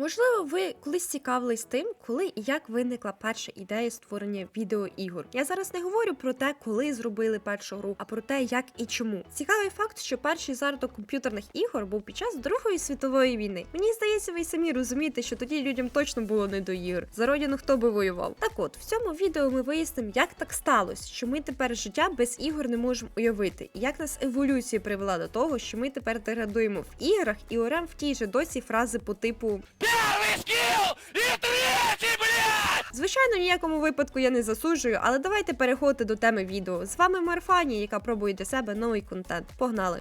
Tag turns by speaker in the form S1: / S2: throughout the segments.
S1: Можливо, ви колись цікавились тим, коли і як виникла перша ідея створення відеоігор. Я зараз не говорю про те, коли зробили першу гру, а про те, як і чому. Цікавий факт, що перший зародок комп'ютерних ігор був під час Другої світової війни. Мені здається, ви самі розумієте, що тоді людям точно було не до ігор. За родину хто би воював. Так от в цьому відео ми вияснимо, як так сталося, що ми тепер життя без ігор не можемо уявити, і як нас еволюція привела до того, що ми тепер деградуємо в іграх і орем в тій же досі фрази по типу. Звичайно, в ніякому випадку я не засуджую, але давайте переходити до теми відео. З вами Марфані, яка пробує для себе новий контент. Погнали!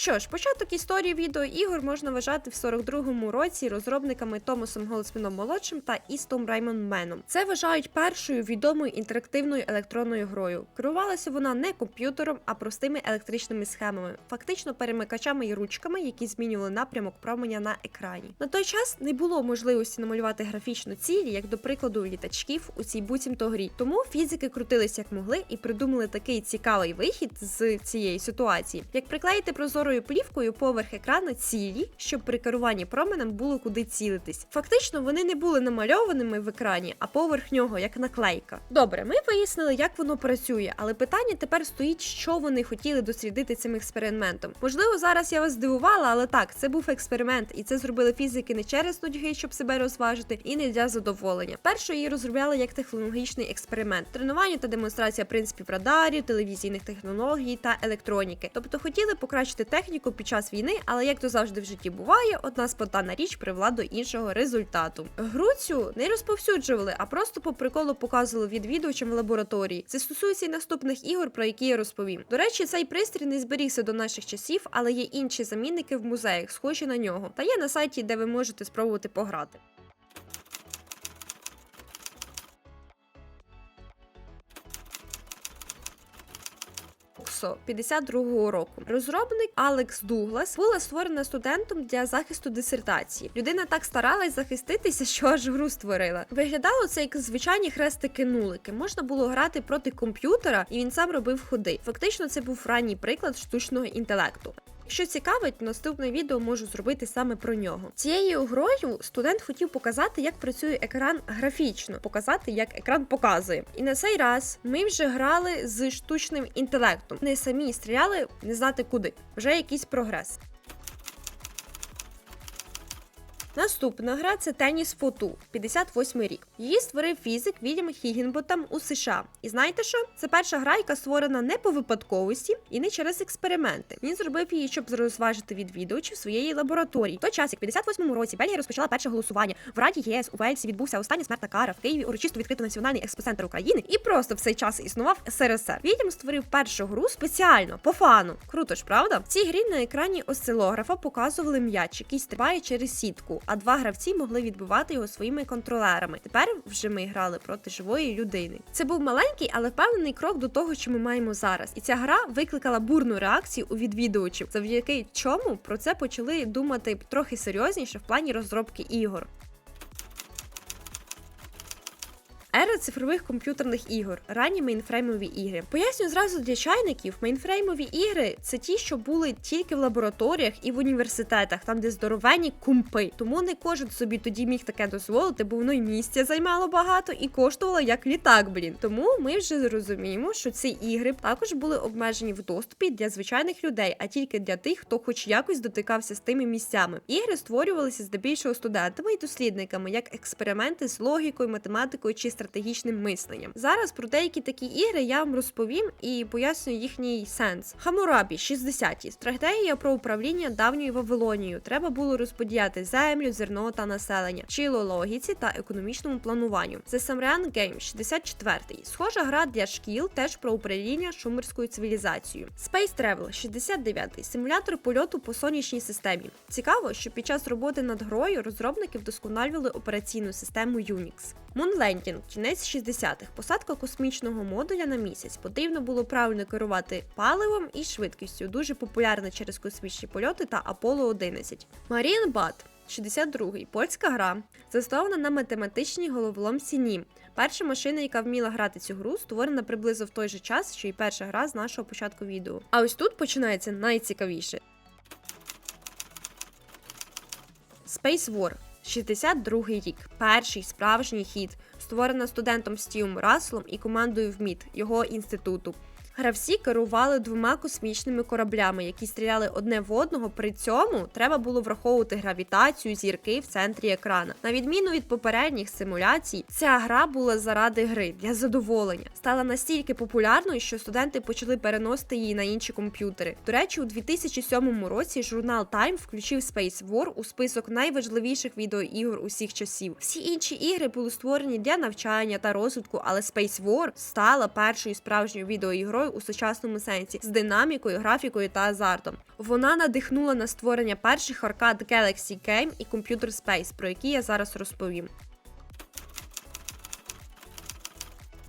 S1: Що ж, початок історії відеоігор можна вважати в 42-му році розробниками Томасом Голдсміном молодшим та Істом Раймон Меном. Це вважають першою відомою інтерактивною електронною грою. Керувалася вона не комп'ютером, а простими електричними схемами, фактично перемикачами і ручками, які змінювали напрямок променя на екрані. На той час не було можливості намалювати графічно цілі, як до прикладу літачків у цій буцімто грі. Тому фізики крутились як могли і придумали такий цікавий вихід з цієї ситуації, як приклеїти прозорою плівкою поверх екрану цілі, щоб при керуванні променем було куди цілитись. Фактично, вони не були намальованими в екрані, а поверх нього як наклейка. Добре, ми вияснили, як воно працює, але питання тепер стоїть, що вони хотіли дослідити цим експериментом. Можливо, зараз я вас здивувала, але так, це був експеримент, і це зробили фізики не через нудьги, щоб себе розважити, і не для задоволення. Першу її розробляли як технологічний експеримент, тренування та демонстрація принципів радарів, телевізійних технологій та електроніки. Тобто хотіли покращити техніку під час війни, але як то завжди в житті буває, одна спонтанна річ привела до іншого результату. Гру цю не розповсюджували, а просто по приколу показували відвідувачам в лабораторії. Це стосується і наступних ігор, про які я розповім. До речі, цей пристрій не зберігся до наших часів, але є інші замінники в музеях, схожі на нього. Та є на сайті, де ви можете спробувати пограти. Оксо 52-го року. Розробник Алекс Дуглас була створена студентом для захисту дисертації. Людина так старалась захиститися, що аж гру створила. Виглядало це як звичайні хрестики-нулики. Можна було грати проти комп'ютера, і він сам робив ходи. Фактично, це був ранній приклад штучного інтелекту. Якщо цікавить, наступне відео можу зробити саме про нього. Цією грою студент хотів показати, як працює екран графічно, показати, як екран показує. І на цей раз ми вже грали з штучним інтелектом. Не самі стріляли, не знати куди. Вже якийсь прогрес. Наступна гра це Теніс Фоту, 58 рік. Її створив фізик Вільям Хігінботам у США. І знаєте що? Це перша гра, яка створена не по випадковості і не через експерименти. Він зробив її, щоб розважити відвідувачів своєї лабораторії. В той час, як в 58-му році Бельгія розпочала перше голосування. В Раді ЄС у Вельсі відбувся остання смертна кара. В Києві урочисто відкрито Національний експоцентр України. І просто в цей час існував СРСР. Вільям створив першу гру спеціально по фану. Круто ж, правда? В цій грі на екрані осцилографа показували м'яч, який стрибає через сітку а два гравці могли відбивати його своїми контролерами. Тепер вже ми грали проти живої людини. Це був маленький, але впевнений крок до того, що ми маємо зараз. І ця гра викликала бурну реакцію у відвідувачів, завдяки чому про це почали думати трохи серйозніше в плані розробки ігор. Ера цифрових комп'ютерних ігор, ранні мейнфреймові ігри. Поясню зразу для чайників, мейнфреймові ігри це ті, що були тільки в лабораторіях і в університетах, там де здоровенні кумпи. Тому не кожен собі тоді міг таке дозволити, бо воно й місця займало багато і коштувало як літак, блін. Тому ми вже розуміємо, що ці ігри також були обмежені в доступі для звичайних людей, а тільки для тих, хто хоч якось дотикався з тими місцями. Ігри створювалися здебільшого студентами і дослідниками, як експерименти з логікою, математикою чи стратегічним мисленням. Зараз про деякі такі ігри я вам розповім і поясню їхній сенс. Хамурабі 60-ті. стратегія про управління давньою Вавилонією. Треба було розподіляти землю, зерно та населення, вчило логіці та економічному плануванню. The Samrian Game 64-й. Схожа гра для шкіл, теж про управління шумерською цивілізацією. Space Travel 69-й. симулятор польоту по сонячній системі. Цікаво, що під час роботи над грою розробники вдосконалювали операційну систему Unix. Landing кінець 60-х. Посадка космічного модуля на місяць. Потрібно було правильно керувати паливом і швидкістю. Дуже популярна через космічні польоти та Аполло 11. Marine Bat 62-й. Польська гра. Заснована на математичній головоломці Нім. Перша машина, яка вміла грати цю гру, створена приблизно в той же час, що і перша гра з нашого початку відео. А ось тут починається найцікавіше. Space War. 62-й рік, перший справжній хід, створена студентом Стівом Раслом і командою ВМІТ, його інституту. Гравці керували двома космічними кораблями, які стріляли одне в одного. При цьому треба було враховувати гравітацію зірки в центрі екрана. На відміну від попередніх симуляцій, ця гра була заради гри для задоволення. Стала настільки популярною, що студенти почали переносити її на інші комп'ютери. До речі, у 2007 році журнал Time включив Space War у список найважливіших відеоігор усіх часів. Всі інші ігри були створені для навчання та розвитку, але Space War стала першою справжньою відеоігрою у сучасному сенсі з динамікою, графікою та азартом. Вона надихнула на створення перших аркад Galaxy Game і Computer Space, про які я зараз розповім.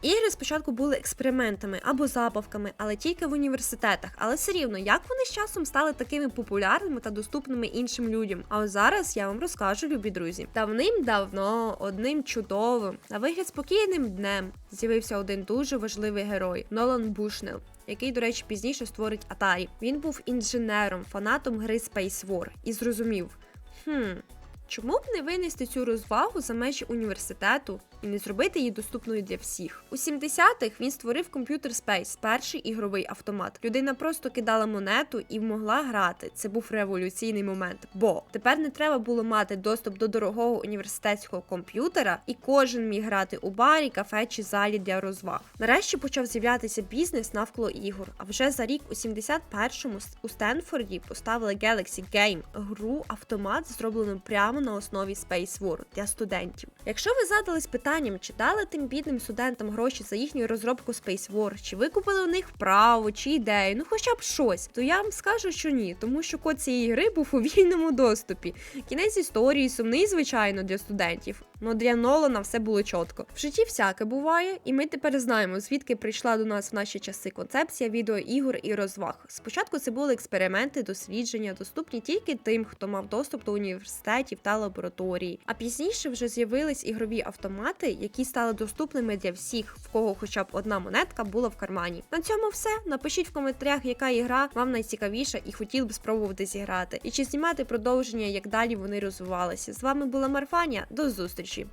S1: Ігри спочатку були експериментами або забавками, але тільки в університетах. Але все рівно, як вони з часом стали такими популярними та доступними іншим людям. А ось зараз я вам розкажу, любі друзі. Давним-давно, одним чудовим, на вигляд спокійним днем з'явився один дуже важливий герой Нолан Бушнел. Який, до речі, пізніше створить Atari. Він був інженером, фанатом гри Space War і зрозумів: хм, Чому б не винести цю розвагу за межі університету і не зробити її доступною для всіх? У 70-х він створив Computer Space, перший ігровий автомат. Людина просто кидала монету і могла грати. Це був революційний момент. Бо тепер не треба було мати доступ до дорогого університетського комп'ютера, і кожен міг грати у барі, кафе чи залі для розваг. Нарешті почав з'являтися бізнес навколо ігор. А вже за рік у 71-му у Стенфорді поставили Galaxy Game, гру автомат, зроблену прямо на основі Space War для студентів. Якщо ви задались питанням, чи дали тим бідним студентам гроші за їхню розробку Space War, чи ви купили у них право, чи ідею, ну хоча б щось, то я вам скажу, що ні, тому що код цієї гри був у вільному доступі. Кінець історії сумний, звичайно, для студентів. Ну для Нолана все було чітко. В житті всяке буває, і ми тепер знаємо, звідки прийшла до нас в наші часи концепція відеоігор і розваг. Спочатку це були експерименти, дослідження, доступні тільки тим, хто мав доступ до університетів та лабораторії. А пізніше вже з'явились ігрові автомати, які стали доступними для всіх, в кого хоча б одна монетка була в кармані. На цьому все. Напишіть в коментарях, яка ігра вам найцікавіша і хотіли б спробувати зіграти. І чи знімати продовження, як далі вони розвивалися. З вами була Марфаня. До зустрічі!